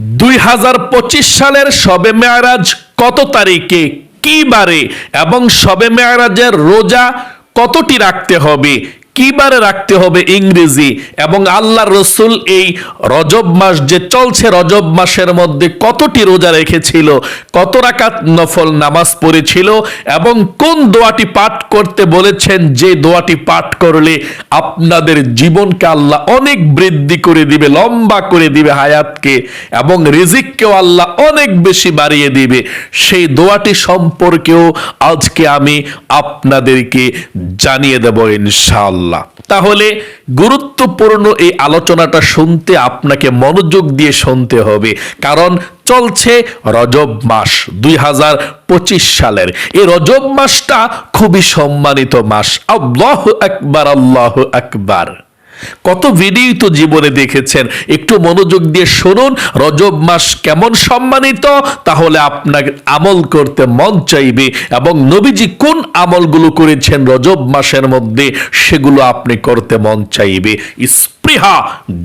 দুই হাজার পঁচিশ সালের সবে মেয়ারাজ কত তারিখে? কি বারে? এবং সবে মেয়ারাজের রোজা কতটি রাখতে হবে? কি বারে রাখতে হবে ইংরেজি এবং আল্লাহ রসুল এই রজব মাস যে চলছে রজব মাসের মধ্যে কতটি রোজা রেখেছিল, কত রাকাত নফল নামাজ পড়েছিল এবং কোন দোয়াটি পাঠ করতে বলেছেন, যে দোয়াটি পাঠ করলে আপনাদের জীবনকে আল্লাহ অনেক বৃদ্ধি করে দিবে, লম্বা করে দিবে হায়াতকে এবং রিজিককেও আল্লাহ অনেক বেশি বাড়িয়ে দিবে। সেই দোয়াটি সম্পর্কেও আজকে আমি আপনাদেরকে জানিয়ে দেব ইনশাআল্লাহ তাহলে গুরুত্বপূর্ণ এই আলোচনাটা শুনতে আপনাকে মনোযোগ দিয়ে শুনতে হবে। কারণ চলছে রজব মাস দুই হাজার পঁচিশ সালের। এই রজব মাসটা খুবই সম্মানিত মাস। আল্লাহ আকবার আল্লাহ আকবার। কত ভিডিও তো জীবনে দেখেছেন? একটু মনোযোগ দিয়ে শুনুন, রজব মাস কেমন সম্মানিত? তাহলে আপনাকে আমল করতে মন চাইবে এবং নবীজি কোন আমলগুলো করেছেন রজব মাসের মধ্যে, সেগুলো আপনি করতে মন চাইবে। স্পৃহা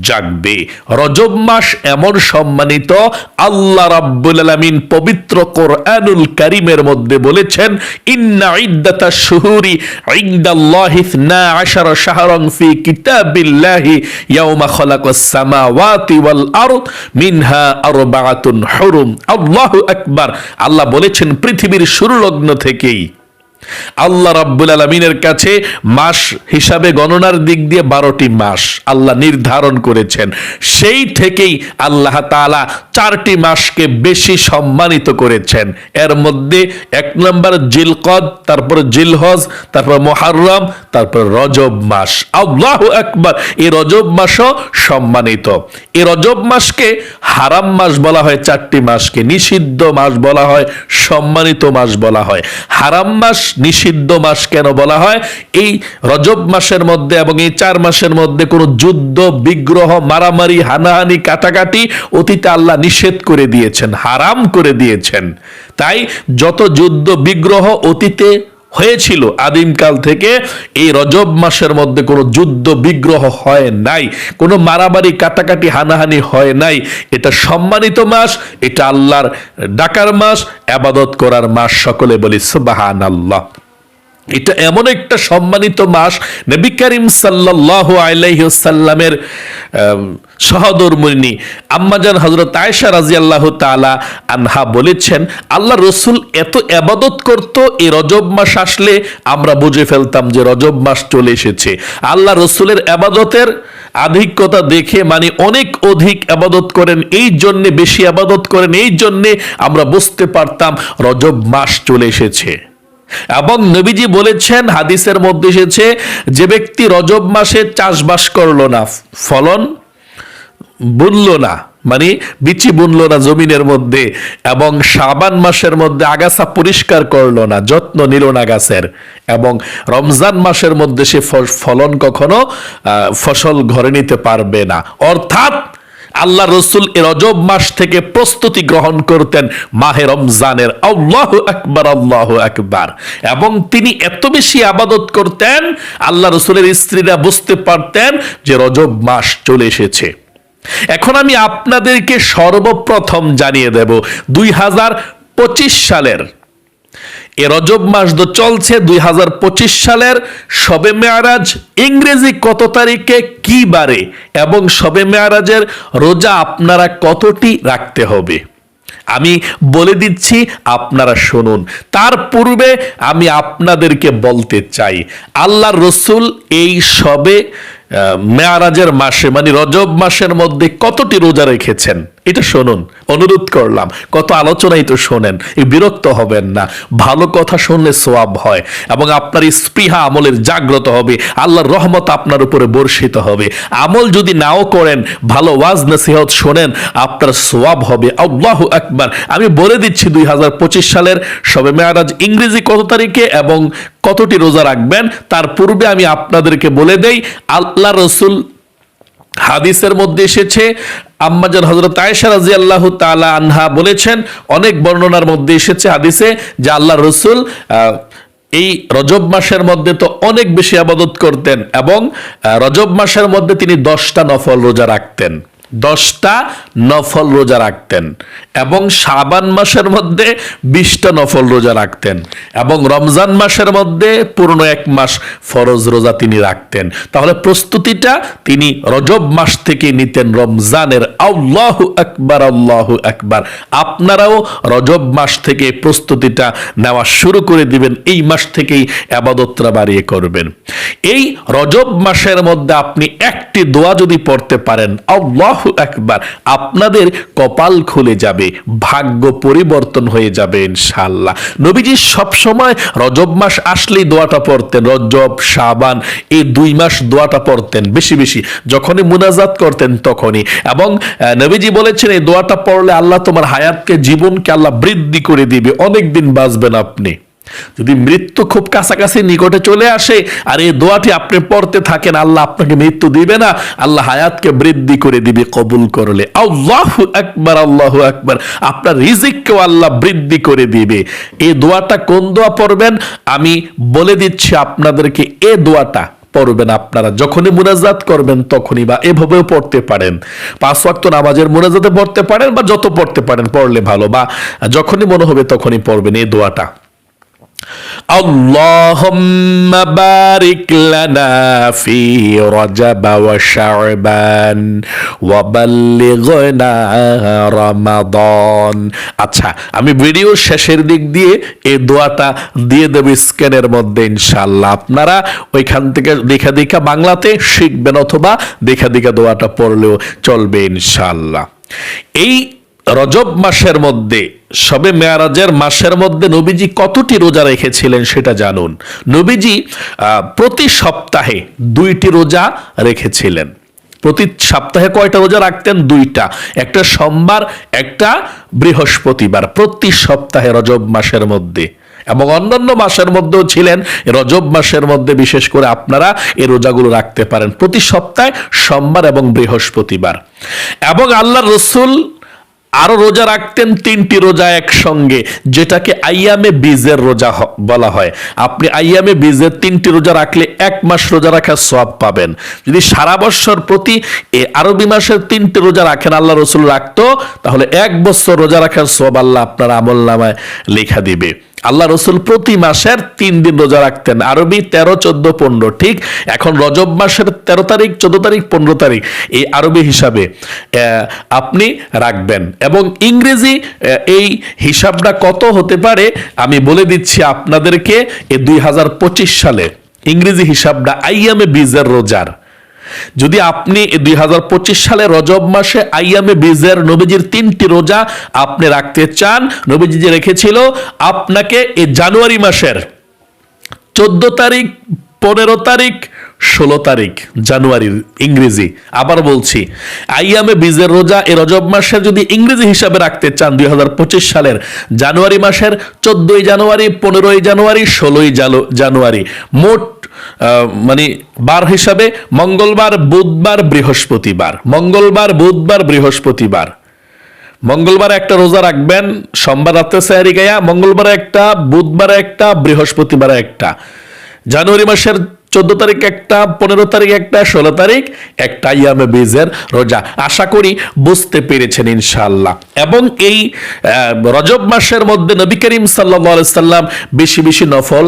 জাগবে। রজব মাস এমন সম্মানিত, আল্লাহ রাব্বুল আলামিন পবিত্র কোরআনুল কারীমের মধ্যে বলেছেন, ইন্না ইদ্দাতা শুহুরি ইনদাল্লাহি 12 শাহরান ফি কিতাবিল্লাহি ইয়াউমা খালাকাস সামাওয়াতি ওয়াল আরদ মিনহা আরবাআতুন হুরুম। আল্লাহু আকবার। আল্লাহ বলেছেন, পৃথিবীর শুরু লগ্ন থেকেই আল্লাহ রাব্বুল আলমিনের কাছে মাস হিসাবে গণনার দিক দিয়ে বারোটি মাস আল্লাহ নির্ধারণ করেছেন। সেই থেকেই আল্লাহ তাআলা চারটি মাসকে বেশি সম্মানিত করেছেন। এর মধ্যে এক নম্বর জিলকদ, তারপর জিলহজ, তারপর মোহাররম, তারপর রজব মাস। আল্লাহ একবার এই রজব মাসও সম্মানিত। এই রজব মাসকে হারাম মাস বলা হয়, চারটি মাসকে নিষিদ্ধ মাস বলা হয়, সম্মানিত মাস বলা হয়। হারাম মাস নিষিদ্ধ মাস কেন বলা হয়? এই রজব মাসের মধ্যে এবং এই চার মাসের মধ্যে কোনো যুদ্ধ, বিগ্রহ, মারামারি, হানাহানি, কাটাকাটি অতীতে আল্লাহ নিষেধ করে দিয়েছেন, হারাম করে দিয়েছেন। তাই যত যুদ্ধ, বিগ্রহ অতীতে হয়েছিল। আদিমকাল থেকে এই রজব মাসের মধ্যে কোনো যুদ্ধ, বিগ্রহ হয় নাই, কোনো মারামারি, কাটাকাটি, হানাহানি হয় নাই। এটা সম্মানিত মাস, এটা আল্লাহর ডাকার মাস, আবাদত করার মাস সকলে বলি সুবাহান আল্লাহ এটা এমন একটা সম্মানিত মাস। নবী করিম সাল্লাহ আলাইসাল্লামের সহদরমণি আম্মাজান হজরত আয়সা রাজি আল্লাহ তালা আনহা বলেছেন, আল্লাহ রসুল এত আবাদত করত, এই রজব মাস আসলে আমরা বুঝে ফেলতাম যে রজব মাস চলে এসেছে। আল্লাহ রসুলের আবাদতের আধিক্যতা দেখে মানে অনেক অধিক আবাদত করেন, এই জন্যে, বেশি আবাদত করেন, এই জন্যে আমরা বুঝতে পারতাম রজব মাস চলে এসেছে। এবং নবীজি বলেছেন, হাদিসের মধ্যে এসেছে, যে ব্যক্তি রজব মাসে চাষবাস করল না, ফলন বুনলো না মানে বিচি বুনলো না জমিনের মধ্যে এবং সাবান মাসের মধ্যে আগাছা পরিষ্কার করল না, যত্ন নিল না গাছের এবং রমজান মাসের মধ্যে সে ফলন কখনো ফসল ঘরে নিতে পারবে না। অর্থাৎ আল্লাহ রসুল রজব মাস থেকে প্রস্তুতি গ্রহণ করতেন মাহে রমজানের আল্লাহ আকবার আল্লাহ আকবার। এবং তিনি এত বেশি আবাদত করতেন, আল্লাহ রসুলের স্ত্রীরা বুঝতে পারতেন যে রজব মাস চলে এসেছে। এখন আমি আপনাদেরকে সর্বপ্রথম জানিয়ে দেব, দুই হাজার পঁচিশ সালের এ রজব মাস তো চলছে দুই হাজার পঁচিশ সালের সবে মেয়ারাজ। ইংরেজি কত তারিখে কি বারে এবং সবে মেয়ারাজের রোজা আপনারা কতটি রাখতে হবে? আমি বলে দিচ্ছি, আপনারা শুনুন। তার পূর্বে আমি আপনাদেরকে বলতে চাই আল্লাহ রসুল এই সবে মেয়ারাজের মাসে মানে রজব মাসের মধ্যে কতটি রোজা রেখেছেন? এটা শুনুন, অনুরোধ করলাম, কত আলোচনাই তো শোনেন, এই বিরক্ত হবেন না, ভালো কথা শুনলে সোয়াব হয়, এবং আপনার স্পৃহা আমলের জাগ্রত হবে, আল্লাহর রহমত আপনার উপরে বর্ষিত হবে। আমল যদি নাও করেন, ভালো ওয়াজ নসিহত শোনেন, আপনার সোয়াব হবে। আল্লাহ একবার আমি বলে দিচ্ছি দুই হাজার পঁচিশ সালের সবে মেয়ারাজ ইংরেজি কত তারিখে এবং কতটি রোজা রাখবেন, তার পূর্বে আমি আপনাদেরকে বলে দেই আল্লাহ রসুল হাদিসের মধ্যে এসেছে আম্মাজান হজরত আয়সা রাজি আল্লাহ তালা আনহা বলেছেন, অনেক বর্ণনার মধ্যে এসেছে হাদিসে যে আল্লাহ রসুল এই রজব মাসের মধ্যে তো অনেক বেশি আবাদত করতেন এবং রজব মাসের মধ্যে তিনি দশটা নফল রোজা রাখতেন। দশটা নফল রোজা রাখতেন এবং শাবান মাসের মধ্যে বিশটা নফল রোজা রাখতেন এবং রমজান মাসের মধ্যে পুরনো এক মাস ফরজ রোজা তিনি রাখতেন। তাহলে প্রস্তুতিটা তিনি রজব মাস থেকে নিতেন রমজানের আল্লাহু আকবার আল্লাহু আকবার। আপনারাও রজব মাস থেকে প্রস্তুতিটা নেওয়া শুরু করে দিবেন, এই মাস থেকেই আবাদতরা বাড়িয়ে করবেন। এই রজব মাসের মধ্যে আপনি একটি দোয়া যদি পড়তে পারেন, আল্লাহ একবার। আপনাদের কপাল খুলে যাবে, ভাগ্য পরিবর্তন হয়ে যাবে ইনশাল্লাহ নবীজি সব সময় রজব মাস আসলেই দোয়াটা পড়তেন, রজব সাবান এই দুই মাস দোয়াটা পড়তেন বেশি বেশি। যখনই মুনাজাত করতেন তখনই। এবং নবীজি বলেছেন, এই দোয়াটা পড়লে আল্লাহ তোমার হায়াতকে, জীবনকে আল্লাহ বৃদ্ধি করে দিবে। অনেক দিন বাঁচবেন আপনি। যদি মৃত্যু খুব কাছাকাছি নিকটে চলে আসে, আর এই দোয়াটি আপনি পড়তে থাকেন, আল্লাহ আপনাকে মৃত্যু দিবে না। আল্লাহ হায়াতকে বৃদ্ধি করে দিবে, কবুল করলে। আল্লাহ একবার আল্লাহ একবার আপনার রিজিককেও আল্লাহ বৃদ্ধি করে দিবে। এই দোয়াটা কোন দোয়া পড়বেন? আমি বলে দিচ্ছি আপনাদেরকে, এ দোয়াটা পড়বেন আপনারা। যখনই মুনাজাত করবেন, তখনই বা এভাবেও পড়তে পারেন। পাঁচ ওয়াক্ত নামাজের মুনাজাতে পড়তে পারেন বা যত পড়তে পারেন, পড়লে ভালো। বা যখনই মনে হবে তখনই পড়বেন এই দোয়াটা। اللهم بارك لنا في رجب وشعبان وبلغنا رمضان আচ্ছা আমি ভিডিওর শেষের দিক দিয়ে এই দোয়াটা দিয়ে দেব স্ক্যানের মধ্যে ইনশাল্লাহ আপনারা ওইখান থেকে দেখা দেখা বাংলাতে শিখবেন অথবা দেখা দেখা দোয়াটা পড়লেও চলবে ইনশাল্লাহ এই রজব মাসের মধ্যে, সবে মেয়ারাজের মাসের মধ্যে নবীজি কতটি রোজা রেখেছিলেন সেটা জানুন। নবীজি প্রতি সপ্তাহে দুইটি রোজা রেখেছিলেন। প্রতি সপ্তাহে কয়টা রোজা রাখতেন? দুইটা। একটা সোমবার, একটা বৃহস্পতিবার। প্রতি সপ্তাহে রজব মাসের মধ্যে। এবং অন্যান্য মাসের মধ্যেও ছিলেন। রজব মাসের মধ্যে বিশেষ করে আপনারা এই রোজাগুলো রাখতে পারেন। প্রতি সপ্তাহে সোমবার এবং বৃহস্পতিবার। এবং আল্লাহ রসুল আরও রোজা রাখতেন তিনটি রোজা একসঙ্গে, যেটাকে আইয়ামে বীজের রোজা বলা হয়। আপনি আইয়ামে বীজের তিনটি রোজা রাখলে এক মাস রোজা রাখার সব পাবেন। যদি সারা বছর প্রতি এ আরবি মাসের তিনটি রোজা রাখেন, আল্লাহ রসুল রাখতো, তাহলে এক বছর রোজা রাখার সব আল্লাহ আপনার আমল নামায় লেখা দিবে। আল্লাহ রসুল প্রতি মাসের তিন দিন রোজা রাখতেন। আরবি তেরো, চোদ্দ, পনেরো, ঠিক? এখন রজব মাসের তেরো তারিখ, চোদ্দ তারিখ, পনেরো তারিখ এই আরবি হিসাবে আপনি রাখবেন। এবং ইংরেজি এই হিসাবটা কত হতে পারে আমি বলে দিচ্ছি আপনাদেরকে এই দুই সালে। ইংরেজি হিসাবটা আইয়ামে বীজের রোজার। যদি আপনি দুই হাজার পঁচিশ সালে রজব মাসে আইয়ামে বীজের নবীজির তিনটি রোজা আপনি রাখতে চান, নবীজি যে রেখেছিল, আপনাকে এই জানুয়ারি মাসের চোদ্দ তারিখ, পনেরো তারিখ, ষোলো তারিখ, জানুয়ারির ইংরেজি। আবার বলছি, আইয়ামে বীজের রোজা এই রজব মাসের যদি ইংরেজি হিসাবে রাখতে চান, দুই হাজার পঁচিশ সালের জানুয়ারি মাসের চোদ্দই জানুয়ারি, পনেরোই জানুয়ারি, ষোলোই জানুয়ারি। মোট মানে বার হিসাবে মঙ্গলবার, বুধবার, বৃহস্পতিবার। মঙ্গলবার, বুধবার, বৃহস্পতিবার। মঙ্গলবার একটা রোজা রাখবেন, সোমবার রাত্রে সাহারি গায়া, মঙ্গলবার একটা, বুধবার একটা, বৃহস্পতিবার একটা। জানুয়ারি মাসের চোদ্দ তারিখ একটা পনেরো তারিখ একটা ষোলো তারিখ একটা ইয়ামে বীজের রোজা। আশা করি বুঝতে পেরেছেন ইনশাল্লাহ এবং এই রজব মাসের মধ্যে নবী করিম সাল্লা সাল্লাম বেশি বেশি নফল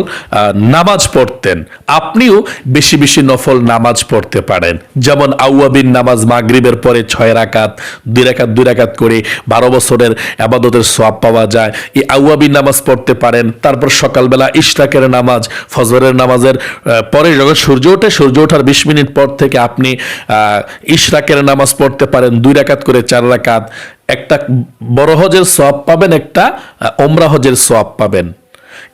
নামাজ পড়তেন। আপনিও বেশি বেশি নফল নামাজ পড়তে পারেন। যেমন আউয়াবিন নামাজ মাগরিবের পরে ছয় রাকাত দুই রাকাত দুই রাকাত করে বারো বছরের আবাদতের সোয়াব পাওয়া যায়। এই আউয়াবিন নামাজ পড়তে পারেন। তারপর সকালবেলা ইশরাকের নামাজ ফজরের নামাজের আহ, পরে যখন সূর্য ওঠে, সূর্য ওঠার বিশ মিনিট পর থেকে আপনি ইশরাকের নামাজ পড়তে পারেন, দুই রাকাত করে চার রাকাত। একটা বড় হজের সোয়াব পাবেন, একটা ওমরা হজের সোয়াব পাবেন।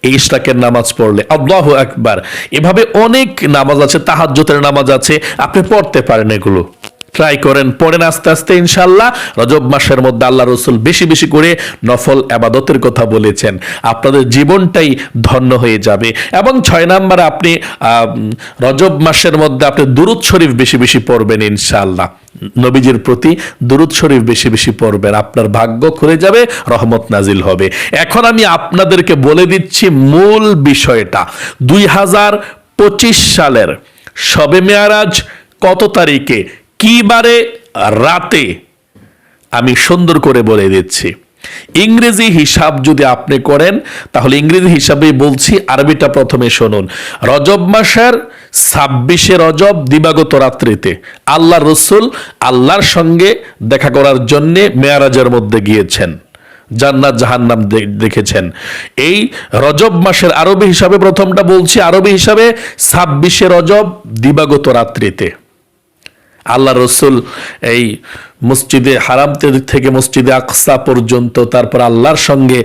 এই ইশরাকের নামাজ পড়লে। আল্লাহ একবার এভাবে অনেক নামাজ আছে তাহাজ্জতের নামাজ আছে, আপনি পড়তে পারেন এগুলো। ট্রাই করেন, পড়েন আস্তে আস্তে ইনশাল্লাহ রজব মাসের মধ্যে আল্লাহ রসুল বেশি বেশি করে নফল আবাদতের কথা বলেছেন। আপনাদের জীবনটাই ধন্য হয়ে যাবে। এবং ছয় নাম্বার, আপনি রজব মাসের মধ্যে আপনি দুরুদ শরীফ বেশি বেশি পড়বেন ইনশাল্লাহ নবীজির প্রতি দুরুদ শরীফ বেশি বেশি পড়বেন। আপনার ভাগ্য খুলে যাবে, রহমত নাজিল হবে। এখন আমি আপনাদেরকে বলে দিচ্ছি মূল বিষয়টা। দুই হাজার পঁচিশ সালের শবে মেয়ারাজ কত তারিখে? কি বারে রাতে আমি সুন্দর করে বলে দিচ্ছি। ইংরেজি হিসাব যদি আপনি করেন, তাহলে ইংরেজি হিসাবে বলছি, আরবিটা প্রথমে শুনুন। রজব মাসের ছাব্বিশে রজব দিবাগত রাত্রিতে আল্লাহ রসুল আল্লাহর সঙ্গে দেখা করার জন্যে মেয়ারাজের মধ্যে গিয়েছেন। জান্নাত জাহান্নাম দেখেছেন। এই রজব মাসের আরবি হিসাবে প্রথমটা বলছি, আরবি হিসাবে ছাব্বিশে রজব দিবাগত রাত্রিতে। আল্লাহ রসুল এই মসজিদে হারাম থেকে মসজিদে আকসা পর্যন্ত তারপর আল্লাহর সঙ্গে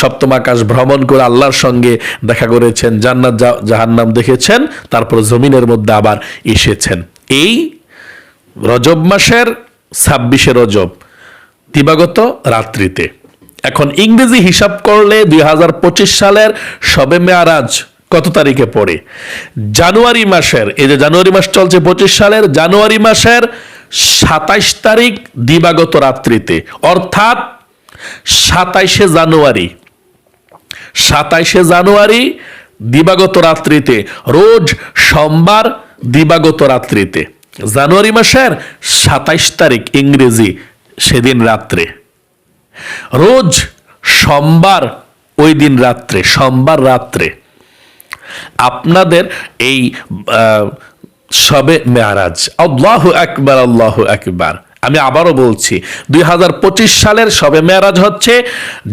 সপ্তম আকাশ ভ্রমণ করে আল্লাহর সঙ্গে দেখা করেছেন, জান্নাত জাহান্নাম দেখেছেন, তারপর জমিনের মধ্যে আবার এসেছেন। এই রজব মাসের ছাব্বিশে রজব দিবাগত রাত্রিতে। এখন ইংরেজি হিসাব করলে দুই হাজার পঁচিশ সালের সবে মেয়ারাজ কত তারিখে পড়ে? জানুয়ারি মাসের, এই যে জানুয়ারি মাস চলছে পঁচিশ সালের, জানুয়ারি মাসের সাতাইশ তারিখ দিবাগত রাত্রিতে, অর্থাৎ সাতাইশে জানুয়ারি সাতাইশে জানুয়ারি দিবাগত রাত্রিতে, রোজ সোমবার দিবাগত রাত্রিতে। জানুয়ারি মাসের সাতাইশ তারিখ ইংরেজি সেদিন রাত্রে। রোজ সোমবার ওই দিন রাত্রে, সোমবার রাত্রে। আপনাদের এই সবে মেয়ারাজ। আল্লাহ একবার আল্লাহ একবার আমি আবারও বলছি, দুই হাজার পঁচিশ সালের সবে মেয়ারাজ হচ্ছে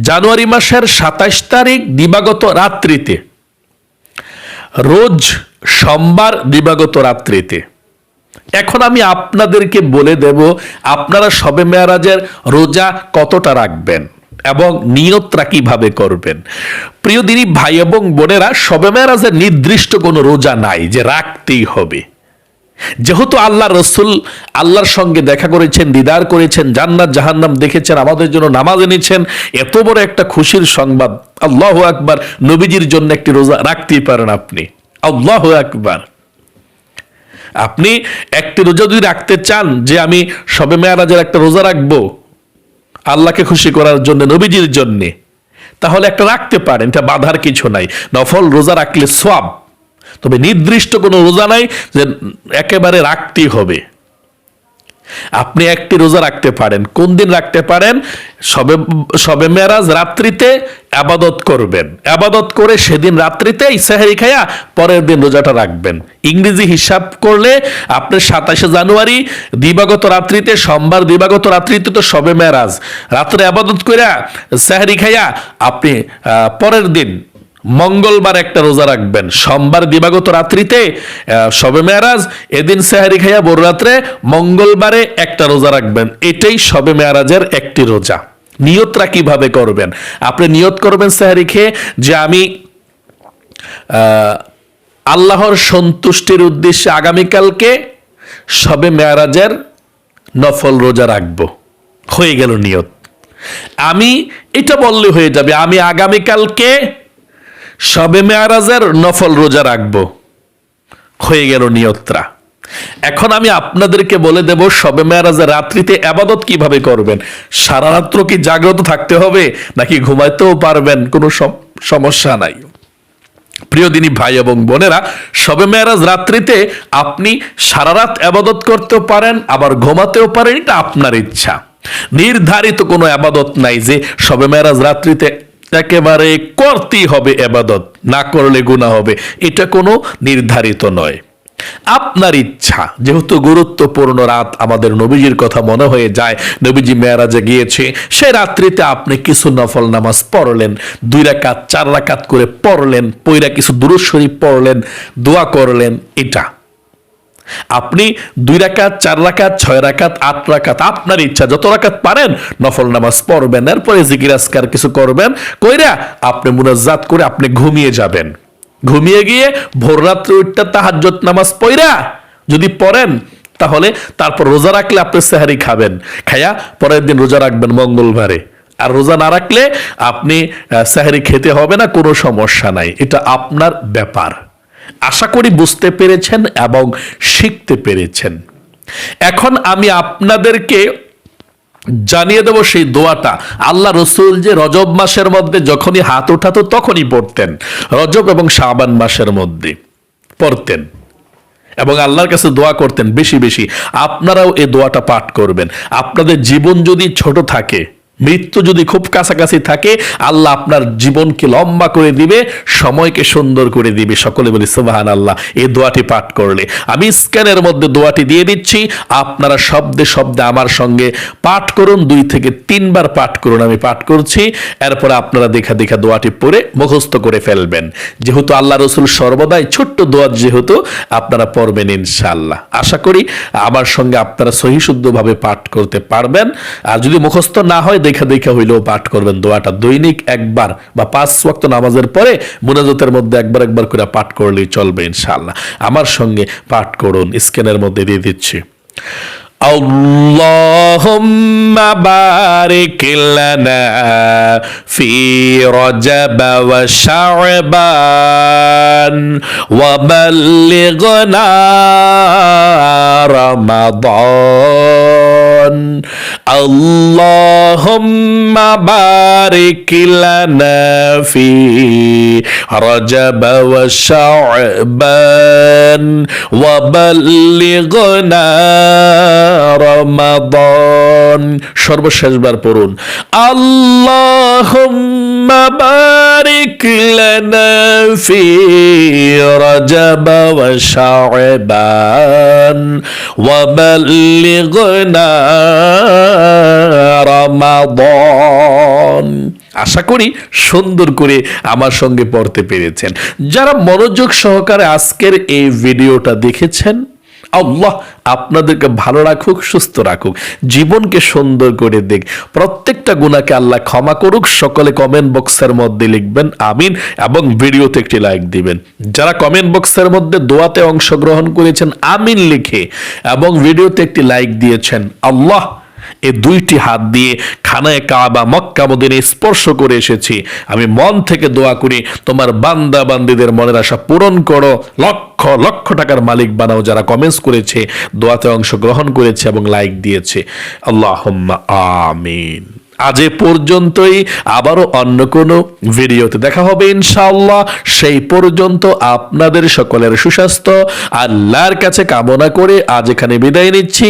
জানুয়ারি মাসের সাতাইশ তারিখ দিবাগত রাত্রিতে। রোজ সোমবার দিবাগত রাত্রিতে। এখন আমি আপনাদেরকে বলে দেব, আপনারা সবে মেয়ারাজের রোজা কতটা রাখবেন? এবং নিয়তরা কীভাবে করবেন? প্রিয় দিনী ভাই এবং বোনেরা সবে মেয়ারাজের নির্দিষ্ট কোনো রোজা নাই যে রাখতেই হবে। যেহেতু আল্লাহ রসুল আল্লাহর সঙ্গে দেখা করেছেন, দিদার করেছেন, জান্নাত, জাহান্নাম দেখেছেন, আমাদের জন্য নামাজ এনেছেন, এত বড় একটা খুশির সংবাদ। আল্লাহ আকবার, নবীজির জন্য একটি রোজা রাখতেই পারেন আপনি। আল্লাহ আকবার। আপনি একটি রোজা যদি রাখতে চান যে আমি সবে মেয়ারাজের একটা রোজা রাখব আল্লাহকে খুশি করার জন্য, নবীজির জন্য। তাহলে একটা রাখতে পারেন, এটা বাধার কিছু নাই। নফল রোজা রাখলে সব তবে নির্দিষ্ট কোনো রোজা নাই যে একেবারে রাখতেই হবে। আপনি একটি রোজা রাখতে পারেন। কোন দিন রাখতে পারেন? সবে সবে মেরাজ রাত্রিতে আবাদত করবেন। আবাদত করে সেদিন রাত্রিতে ইসাহারি খায়া পরের দিন রোজাটা রাখবেন। ইংরেজি হিসাব করলে আপনি সাতাশে জানুয়ারি দিবাগত রাত্রিতে, সোমবার দিবাগত রাত্রিতে তো সবে মেরাজ। রাত্রে আবাদত কইরা সাহারি খাইয়া আপনি পরের দিন মঙ্গলবার একটা রোজা রাখবেন। সোমবার দিবাগত রাত্রিতে শবে মেয়ারাজ, এদিন সেহারি খাইয়া বড় রাত্রে মঙ্গলবারে একটা রোজা রাখবেন। এটাই সবে মেয়ারাজের একটি রোজা। নিয়তরা কীভাবে করবেন? আপনি নিয়ত করবেন সেহারি খেয়ে যে আমি আল্লাহর সন্তুষ্টির উদ্দেশ্যে আগামীকালকে শবে মেয়ারাজের নফল রোজা রাখব। হয়ে গেল নিয়ত। আমি এটা বললে হয়ে যাবে, আমি আগামীকালকে সবে মেয়ারাজের নফল রোজা রাখব। হয়ে গেল নিয়ত্রা। এখন আমি আপনাদেরকে বলে দেব, সবে মেয়ারাজের রাত্রিতে আবাদত কীভাবে করবেন? সারা রাত্র কি জাগ্রত থাকতে হবে, নাকি ঘুমাইতেও পারবেন? কোনো সম- সমস্যা নাই। প্রিয় দিনী ভাই এবং বোনেরা, সবে মেয়ারাজ রাত্রিতে আপনি সারা রাত আবাদত করতেও পারেন, আবার ঘুমাতেও পারেন, এটা আপনার ইচ্ছা। নির্ধারিত কোনো আবাদত নাই যে সবে মেয়ারাজ রাত্রিতে একেবারে করতেই হবে আবাদত না করলে গুণা হবে। এটা কোনো নির্ধারিত নয়। আপনার ইচ্ছা, যেহেতু গুরুত্বপূর্ণ রাত আমাদের নবীজির কথা মনে হয়ে যায়, নবীজি মেয়ারাজে গিয়েছে, সে রাত্রিতে আপনি কিছু নফল নামাজ পড়লেন, দুই রাকাত, চার রাকাত করে পড়লেন, পইরা কিছু দুরুদ শরীফ পড়লেন, দোয়া করলেন, এটা। আপনি দুই রাকাত, চার রাকাত, ছয় রাকাত, আট রাকাত, আপনার ইচ্ছা যত রাকাত পারেন নফল নামাজ পড়বেন। এরপরে জিকির আসকার কিছু করবেন। কইরা আপনি মুনাজ্জাত করে আপনি ঘুমিয়ে যাবেন। ঘুমিয়ে গিয়ে ভোর রাত্রে উঠতে তাহাজ্জত নামাজ পইরা যদি পড়েন, তাহলে তারপর রোজা রাখলে আপনি সেহারি খাবেন। খায়া পরের দিন রোজা রাখবেন মঙ্গলবারে। আর রোজা না রাখলে আপনি সেহারি খেতে হবে না, কোনো সমস্যা নাই। এটা আপনার ব্যাপার। আশা করি বুঝতে পেরেছেন এবং শিখতে পেরেছেন। এখন আমি আপনাদেরকে জানিয়ে দেব সেই দোয়াটা। আল্লাহ রসুল যে রজব মাসের মধ্যে যখনই হাত ওঠাতো তখনই পড়তেন। রজব এবং শাবান মাসের মধ্যে পড়তেন। এবং আল্লাহর কাছে দোয়া করতেন বেশি বেশি। আপনারাও এই দোয়াটা পাঠ করবেন। আপনাদের জীবন যদি ছোট থাকে মৃত্যু যদি খুব কাছাকাছি থাকে, আল্লাহ আপনার জীবনকে লম্বা করে দিবে, সময়কে সুন্দর করে দিবে। সকলে বলি সুবাহান আল্লাহ এই দোয়াটি পাঠ করলে। আমি স্ক্যানের মধ্যে দোয়াটি দিয়ে দিচ্ছি, আপনারা শব্দে শব্দে আমার সঙ্গে পাঠ করুন, দুই থেকে তিনবার পাঠ করুন, আমি পাঠ করছি। এরপরে আপনারা দেখা দেখা দোয়াটি পড়ে মুখস্থ করে ফেলবেন। যেহেতু আল্লাহ রসুল সর্বদাই ছোট্ট দোয়া যেহেতু, আপনারা পড়বেন ইনশাআল্লাহ। আশা করি, আমার সঙ্গে আপনারা সহিশুদ্ধভাবে পাঠ করতে পারবেন। আর যদি মুখস্থ না হয় দেখা দেখা হইলেও পাঠ করবেন দোয়াটা দৈনিক একবার বা পাঁচ ওয়াক্ত নামাজের পরে মুনাজতের মধ্যে একবার একবার করে পাঠ করলেই চলবে ইনশাআল্লাহ আমার সঙ্গে পাঠ করুন স্ক্যানের মধ্যে দিয়ে দিচ্ছি اللهم بارك لنا في رجب وشعبان وبلغنا رمضان اللهم بارك لنا في رجب وشعبان وبلغنا রমাদান সর্বশেষবার পড়ুন আল্লাহুম্মা ফি রজব ওয়া শাবান ওয়া বাল্লিগনা রমাদান আশা করি সুন্দর করে আমার সঙ্গে পড়তে পেরেছেন। যারা মনোযোগ সহকারে আজকের এই ভিডিওটা দেখেছেন, আল্লাহ আপনাদেরকে ভালো রাখুক, সুস্থ রাখুক। জীবনকে সুন্দর করে দেখ প্রত্যেকটা গুণাকে আল্লাহ ক্ষমা করুক। সকলে কমেন্ট বক্সের মধ্যে লিখবেন, আমিন, এবং ভিডিওতে একটি লাইক দিবেন। যারা কমেন্ট বক্সের মধ্যে দোয়াতে অংশগ্রহণ করেছেন, আমিন লিখে এবং ভিডিওতে একটি লাইক দিয়েছেন, আল্লাহ এ দুইটি হাত দিয়ে খানায় কাবা, মক্কা মদিনে স্পর্শ করে এসেছি। আমি মন থেকে দোয়া করি, তোমার বান্দা বান্দিদের মনের আশা পূরণ করো। লক্ষ লক্ষ টাকার মালিক বানাও যারা কমেন্টস করেছে, দোয়াতে অংশগ্রহণ করেছে এবং লাইক দিয়েছে। আল্লাহ আমিন। আজ এ পর্যন্তই, আবারও অন্য কোনো ভিডিওতে দেখা হবে ইনশাআল্লাহ। সেই পর্যন্ত আপনাদের সকলের সুস্বাস্থ্য, আল্লাহর কাছে কামনা করে আজ এখানে বিদায় নিচ্ছি।